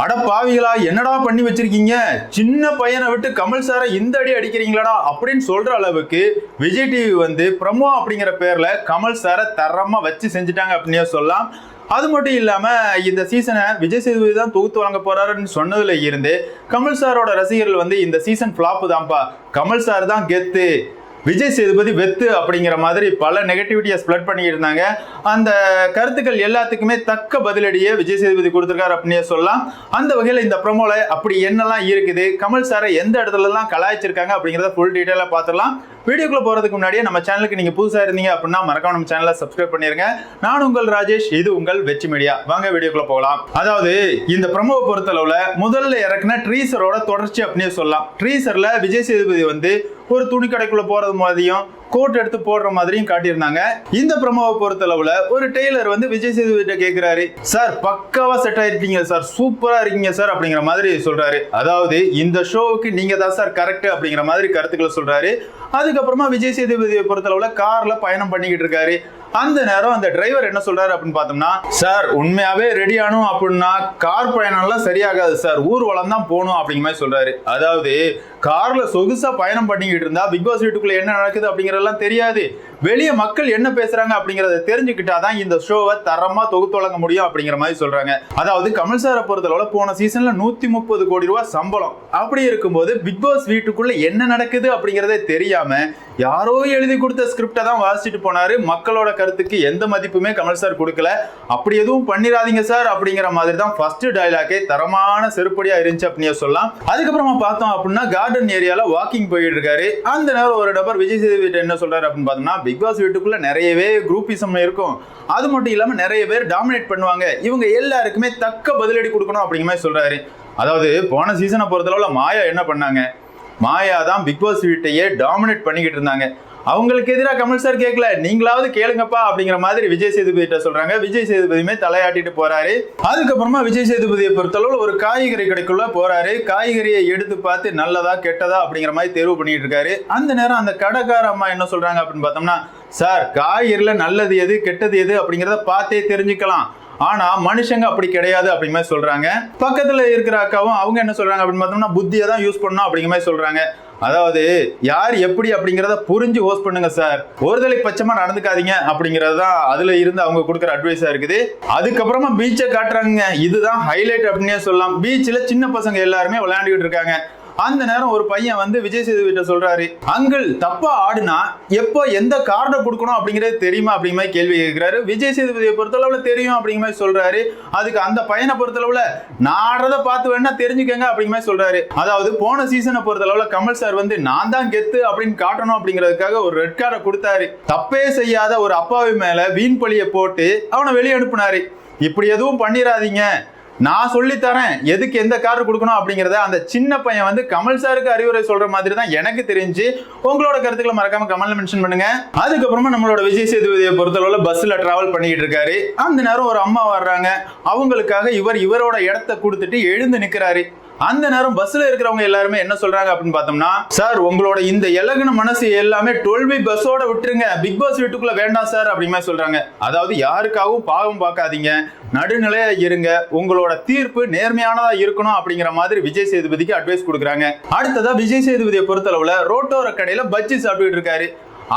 அட பாவிகளா என்னடா பண்ணி வச்சிருக்கீங்க? சின்ன பையனை விட்டு கமல் சாரை இந்த அடி அடிக்கிறீங்களாடா அப்படின்னு சொல்ற அளவுக்கு விஜய் டிவி வந்து பிரமோ அப்படிங்கிற பேர்ல கமல் சாரை தரமா வச்சு செஞ்சுட்டாங்க அப்படின்னே சொல்லலாம். அது மட்டும் இல்லாம இந்த சீசனை விஜய் சேதுபதி தான் தொகுத்து வழங்க போறாருன்னு சொன்னதுல இருந்து கமல் சாரோட ரசிகர்கள் வந்து இந்த சீசன் ஃப்ளாப்பு தான்ப்பா. கமல் சார் தான் கெத்து. விஜய் சேதுபதி வெத்து அப்படிங்கிற மாதிரி பல நெகட்டிவிட்டியை ஸ்ப்ளட் பண்ணியிருந்தாங்க. அந்த கருத்துக்கள் எல்லாத்துக்குமே தக்க பதிலடியே விஜய் சேதுபதி கொடுத்துருக்காரு அப்படின்னே சொல்லலாம். அந்த வகையில் இந்த ப்ரொமோவில் அப்படி என்னெல்லாம் இருக்குது? கமல் சாரை எந்த இடத்துலலாம் கலாய்ச்சிருக்காங்க அப்படிங்கிறத ஃபுல் டீட்டெயிலாக பார்த்துடலாம். வீடியோக்குள்ள போறதுக்கு முன்னாடியே நம்ம சேனலுக்கு நீங்க புதுசா இருந்தீங்க அப்படின்னா மறக்காம நம்ம சேனலை சப்ஸ்கிரைப் பண்ணிருங்க. நான் உங்கள் ராஜேஷ் இது உங்கள் வெற்றி மீடியா வாங்க வீடியோக்குள்ள போகலாம். அதாவது இந்த ப்ரமோவை பொறுத்தளவுல முதல்ல இறக்குன ட்ரீசரோட தொடர்ச்சி அப்படின்னே சொல்லலாம். ட்ரீசர்ல விஜய் சேதுபதி வந்து ஒரு துணி கடைக்குள்ள போறது மாதிரியும் கோட் எடுத்து போடுற மாதிரியும் காட்டியிருந்தாங்க. இந்த ப்ரமோவை பொறுத்தளவுல ஒரு டெய்லர் வந்து விஜய் சேதுபதி கேட்கிறாரு சார் பக்காவா செட் ஆயிருக்கீங்க சார். சூப்பரா இருக்கீங்க சார் அப்படிங்கிற மாதிரி சொல்றாரு. அதாவது இந்த ஷோவுக்கு நீங்க தான் சார் கரெக்ட் அப்படிங்கிற மாதிரி கருத்துக்களை சொல்றாரு. அதுக்கப்புறமா விஜய் சேதுபதியை பொறுத்தளவுல கார்ல பயணம் பண்ணிக்கிட்டு இருக்காரு. அந்த நேரம் அந்த டிரைவர் என்ன சொல்றாரு அப்படின்னு பார்த்தோம்னா சார் உண்மையாவே ரெடி ஆனும் அப்படின்னா கார் பயணம்லாம் சரியாகாது சார். ஊர்வலம் தான் போகணும் அப்படிங்கிற மாதிரி சொல்றாரு. அதாவது கார்ல சொகுசா பயணம் பண்ணிக்கிட்டு இருந்தா பிக் பாஸ் வீட்டுக்குள்ள என்ன நடக்குது அப்படிங்கறதெல்லாம் தெரியாது. வெளியே மக்கள் என்ன பேசுறாங்க அப்படிங்கறத தெரிஞ்சுக்கிட்டாதான் இந்த ஷோவை தரமா தொகுத்து வழங்க முடியும் அப்படிங்கிற மாதிரி சொல்றாங்க. அதாவது கமல் சாரை பொறுத்தளவுல போன சீசன்ல நூத்தி முப்பது கோடி ரூபாய் சம்பளம். அப்படி இருக்கும்போது பிக் பாஸ் வீட்டுக்குள்ள என்ன நடக்குது அப்படிங்கறதே தெரியாம யாரோ எழுதி கொடுத்த ஸ்கிரிப்டை தான் வாசிச்சுட்டு போனாரு. மக்களோட கருத்துக்கு எந்த மதிப்புமே கமல் சார் கொடுக்கல. அப்படி எதுவும் பண்ணிடாதீங்க சார் அப்படிங்கிற மாதிரி தான் ஃபர்ஸ்ட் டயலாக்கே தரமான செருப்படியா இருந்துச்சு அப்படின்னு சொல்லலாம். அதுக்கப்புறமா பார்த்தோம் அப்படின்னா கார்டன் ஏரியால வாக்கிங் போயிட்டு இருக்காரு. அந்த நேரம் ஒரு நபர் விஜய் சேதுபதி என்ன சொல்றாரு அப்படின்னு பார்த்தோம்னா பிக் பாஸ் வீட்டுக்குள்ள நிறையவே குரூப்பிசம் இருக்கும். அது மட்டும் இல்லாம நிறைய பேர் டாமினேட் பண்ணுவாங்க. இவங்க எல்லாருக்குமே தக்க பதிலடி கொடுக்கணும் அப்படிங்கிற மாதிரி சொல்றாரு. அதாவது போன சீசனை பொறுத்தளவுல மாயா என்ன பண்ணாங்க? மாயா தான் பிக் பாஸ் வீட்டையே டாமினேட் பண்ணிக்கிட்டு இருந்தாங்க. அவங்களுக்கு எதிராக கமல் சார் கேட்கல நீங்களாவது கேளுங்கப்பா அப்படிங்கிற மாதிரி விஜய் சேதுபதி கிட்ட சொல்றாங்க. விஜய் சேதுபதியுமே தலையாட்டிட்டு போறாரு. அதுக்கப்புறமா விஜய் சேதுபதியை பொறுத்தளவு ஒரு காய்கறி கடைக்குள்ள போறாரு. காய்கறியை எடுத்து பார்த்து நல்லதா கெட்டதா அப்படிங்கிற மாதிரி தேர்வு பண்ணிட்டு இருக்காரு. அந்த நேரம் அந்த கடைக்கார அம்மா என்ன சொல்றாங்க அப்படின்னு பார்த்தோம்னா சார் காய்கறியில் நல்லது எது கெட்டது எது? அப்படிங்கிறத பார்த்தே தெரிஞ்சுக்கலாம். ஆனா மனுஷங்க அப்படி கிடையாது அப்படிங்கிற மாதிரி சொல்றாங்க. பக்கத்துல இருக்கிற அக்காவும் அவங்க என்ன சொல்றாங்க அப்படின்னு பார்த்தோம்னா புத்தியை தான் யூஸ் பண்ணணும் அப்படிங்கிற மாதிரி சொல்றாங்க. அதாவது யார் எப்படி அப்படிங்கிறத புரிஞ்சு ஹோஸ்ட் பண்ணுங்க சார் ஒருதலை பட்சமா நடந்துக்காதீங்க அப்படிங்கிறது தான் அதுல இருந்து அவங்க கொடுக்குற அட்வைஸா இருக்குது. அதுக்கப்புறமா பீச்சை காட்டுறாங்க இதுதான் ஹைலைட் அப்படின்னே சொல்லலாம். பீச்சில் சின்ன பசங்க எல்லாருமே விளையாண்டுக்கிட்டு இருக்காங்க. அந்த நேரம் ஒரு பையன் வந்து விஜய் சேதுபதிட்ட சொல்றாரு அங்கிள் தப்பா ஆடுனா எப்போ எந்த கார்டை கொடுக்கணும் அப்படிங்கிறது தெரியுமா? அப்படிங்கிற மாதிரி கேள்வி கேட்கிறாரு. விஜய் சேதுபதியை பொறுத்தளவுல தெரியும் அப்படிங்கிற மாதிரி சொல்றாரு. அதுக்கு அந்த பையனை பொறுத்தளவுல நான் ஆடுறத பார்த்து வேணா தெரிஞ்சுக்கங்க அப்படிங்கிற மாதிரி சொல்றாரு. அதாவது போன சீசனை பொறுத்தளவுல கமல் சார் வந்து நான் தான் கெத்து அப்படின்னு காட்டணும் அப்படிங்கிறதுக்காக ஒரு ரெட் கார்டை கொடுத்தாரு. தப்பே செய்யாத ஒரு அப்பாவி மேல வீண் பழிய போட்டு அவனை வெளியே அனுப்புனாரு. இப்படி எதுவும் பண்ணிடாதீங்க நான் சொல்லித்தரேன். எதுக்கு எந்த கார் கொடுக்கணும் அப்படிங்கிறத அந்த சின்ன பையன் வந்து கமல் சாருக்கு அறிவுரை சொல்ற மாதிரி தான் எனக்கு தெரிஞ்சு உங்களோட கருத்துக்களை மறக்காம கமல்ல மென்ஷன் பண்ணுங்க. அதுக்கப்புறமா நம்மளோட விஜய் சேதுபதியை பொறுத்தளவுல பஸ்ல டிராவல் பண்ணிட்டு இருக்காரு. அந்த நேரம் ஒரு அம்மா வர்றாங்க. அவங்களுக்காக இவர் இவரோட இடத்த கொடுத்துட்டு எழுந்து நிக்கிறாரு. அந்த நேரம் பஸ்ல இருக்கிறவங்க எல்லாருமே என்ன சொல்றாங்க அப்படின்னு பார்த்தோம்னா சார் உங்களோட இந்த இலகுன மனசு எல்லாமே டுவெல்வி பஸ்ஸோட விட்டுருங்க. பிக் பாஸ் வீட்டுக்குள்ள வேண்டாம் சார் அப்படிமே சொல்றாங்க. அதாவது யாருக்காகவும் பாவம் பார்க்காதீங்க. நடுநிலையா இருங்க. உங்களோட தீர்ப்பு நேர்மையானதா இருக்கணும் அப்படிங்கிற மாதிரி விஜய் சேதுபதிக்கு அட்வைஸ் கொடுக்குறாங்க. அடுத்ததா விஜய் சேதுபதியை பொறுத்தளவுல ரோட்டோர கடையில பஜ்ஜி சாப்பிட்டுட்டு இருக்காரு.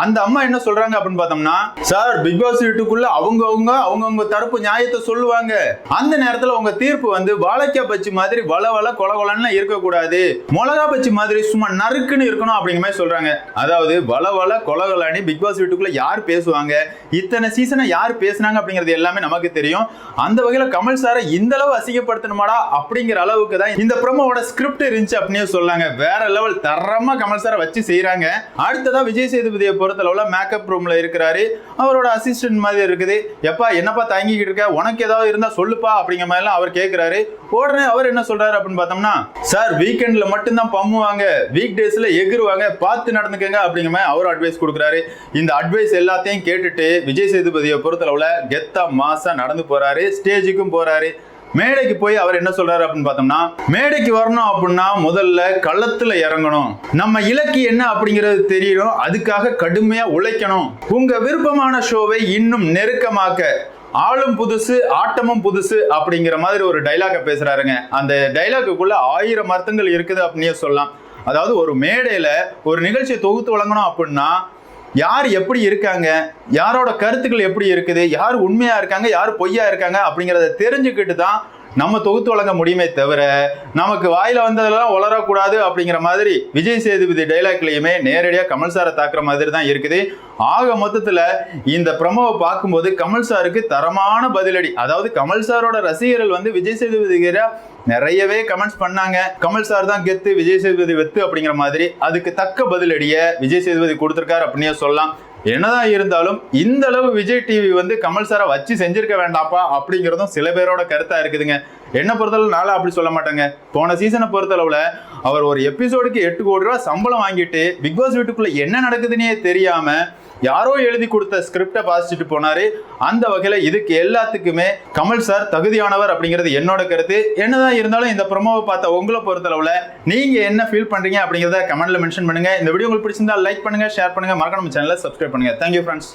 அந்த அம்மா என்ன சொல்றாங்க அப்படின்னு பார்த்தோம்னா சார் பிக் பாஸ் வீட்டுக்குள்ள அவங்கவங்க அவங்கவுங்க தரப்பு நியாயத்தை சொல்லுவாங்க. அந்த நேரத்துல உங்க தீர்ப்பு வந்து வாழைக்காய் பச்சி மாதிரி வள வள கொல கொலன்னு இருக்கக்கூடாது. மிளகா பச்சி மாதிரி சும்மா நறுக்குன்னு இருக்கணும் அப்படிங்கிற மாதிரி சொல்றாங்க. அதாவது வள வள கொல கொலன்னு பிக் பாஸ் வீட்டுக்குள்ள யார் பேசுவாங்க? இத்தனை சீசனை யார் பேசுனாங்க அப்படிங்கிறது எல்லாமே நமக்கு தெரியும். அந்த வகையில கமல் சாரை இந்த அளவு அசிங்கப்படுத்தணுமாடா அப்படிங்கிற அளவுக்கு தான் இந்த ப்ரோமோவோட ஸ்கிரிப்ட் இருந்துச்சு அப்படின்னு சொல்லாங்க. வேற லெவல் தரமா கமல் சாரை வச்சு செய்யறாங்க அடுத்ததான் விஜய் சேதுபதியை பொறுத்தளவுல மேக்கப் ரூம்ல இருக்கிறாரு. அவரோட அசிஸ்டன்ட் மாதிரி இருக்குது. எப்பா என்னப்பா தங்கிக்கிட்டு இருக்க? உனக்கு ஏதாவது இருந்தா சொல்லுப்பா அப்படிங்கிற மாதிரிலாம் அவர் கேட்கிறாரு உடனே அவர் என்ன சொல்றாரு அப்படின்னு பார்த்தோம்னா சார் வீக்கெண்ட்ல மட்டும்தான் பம்முவாங்க வீக் டேஸ்ல எகிருவாங்க பார்த்து நடந்துக்கங்க அப்படிங்கிற மாதிரி அவர் அட்வைஸ் கொடுக்குறாரு. இந்த அட்வைஸ் எல்லாத்தையும் கேட்டுட்டு விஜய் சேதுபதியை பொறுத்தளவுல கெத்தா மாசா நடந்து போறாரு. ஸ்டேஜுக்கும் போறாரு. மேடைக்கு போய் அவர் என்ன சொல்றாரு அப்படின்னு பார்த்தோம்னா மேடைக்கு வரணும் அப்படின்னா முதல்ல களத்துல இறங்கணும். நம்ம இலக்கு என்ன அப்படிங்கிறது தெரியணும். அதுக்காக கடுமையா உழைக்கணும். உங்க விருப்பமான ஷோவை இன்னும் நெருக்கமாக்க ஆளும் புதுசு ஆட்டமும் புதுசு அப்படிங்கிற மாதிரி ஒரு டைலாக பேசுறாருங்க. அந்த டைலாக்குள்ள ஆயிரம் அர்த்தங்கள் இருக்குது அப்படின்னே சொல்லலாம். அதாவது ஒரு மேடையில ஒரு நிகழ்ச்சியை தொகுத்து வழங்கணும் அப்படின்னா யார் எப்படி இருக்காங்க? யாரோட கருத்துக்கள் எப்படி இருக்குது? யார் உண்மையாக இருக்காங்க? யார் பொய்யா இருக்காங்க? அப்படிங்கிறத தெரிஞ்சுக்கிட்டு தான் நம்ம தொகுத்து வழங்க முடியுமே தவிர நமக்கு வாயில வந்ததெல்லாம் உளரக்கூடாது அப்படிங்கிற மாதிரி விஜய் சேதுபதி டைலாக்லயுமே நேரடியாக கமல் சாரை தாக்குற மாதிரி தான் இருக்குது. ஆக மொத்தத்தில் இந்த ப்ரமோவை பார்க்கும்போது கமல் சாருக்கு தரமான பதிலடி அதாவது கமல் சாரோட ரசிகர்கள் வந்து விஜய் சேதுபதிகிற நிறையவே கமெண்ட்ஸ் பண்ணாங்க. கமல் சார் தான் கெத்து விஜய் சேதுபதி வெத்து அப்படிங்கிற மாதிரி அதுக்கு தக்க பதிலடியை விஜய் சேதுபதி கொடுத்துருக்காரு அப்படின்னே சொல்லலாம். என்னதான் இருந்தாலும் இந்த அளவு விஜய் டிவி வந்து கமல் சாரை வச்சு செஞ்சிருக்க வேண்டாப்பா அப்படிங்கிறதும் சில பேரோட கருத்தா இருக்குதுங்க. என்ன பொறுத்தளவு நாளாக அப்படி சொல்ல மாட்டாங்க. போன சீசனை பொறுத்தளவில் அவர் ஒரு எபிசோடுக்கு எட்டு கோடி ரூபா சம்பளம் வாங்கிட்டு பிக் பாஸ் வீட்டுக்குள்ள என்ன நடக்குதுன்னே தெரியாம யாரோ எழுதி கொடுத்த ஸ்கிரிப்டை வாசிச்சுட்டு போனாரு. அந்த வகையில் இதுக்கு எல்லாத்துக்குமே கமல் சார் தகுதியானவர் அப்படிங்கிறது என்னோட கருத்து. என்னதான் இருந்தாலும் இந்த ப்ரொமோவை பார்த்த உங்களை பொறுத்தளவில் நீங்க என்ன ஃபீல் பண்றீங்க அப்படிங்கிறத கமெண்ட்ல மென்ஷன் பண்ணுங்க. இந்த வீடியோ உங்களுக்கு பிடிச்சிருந்தா லைக் பண்ணுங்க ஷேர் பண்ணுங்க. மறக்காம சேனலை சப்ஸ்கிரைப் பண்ணுங்க. Thank you friends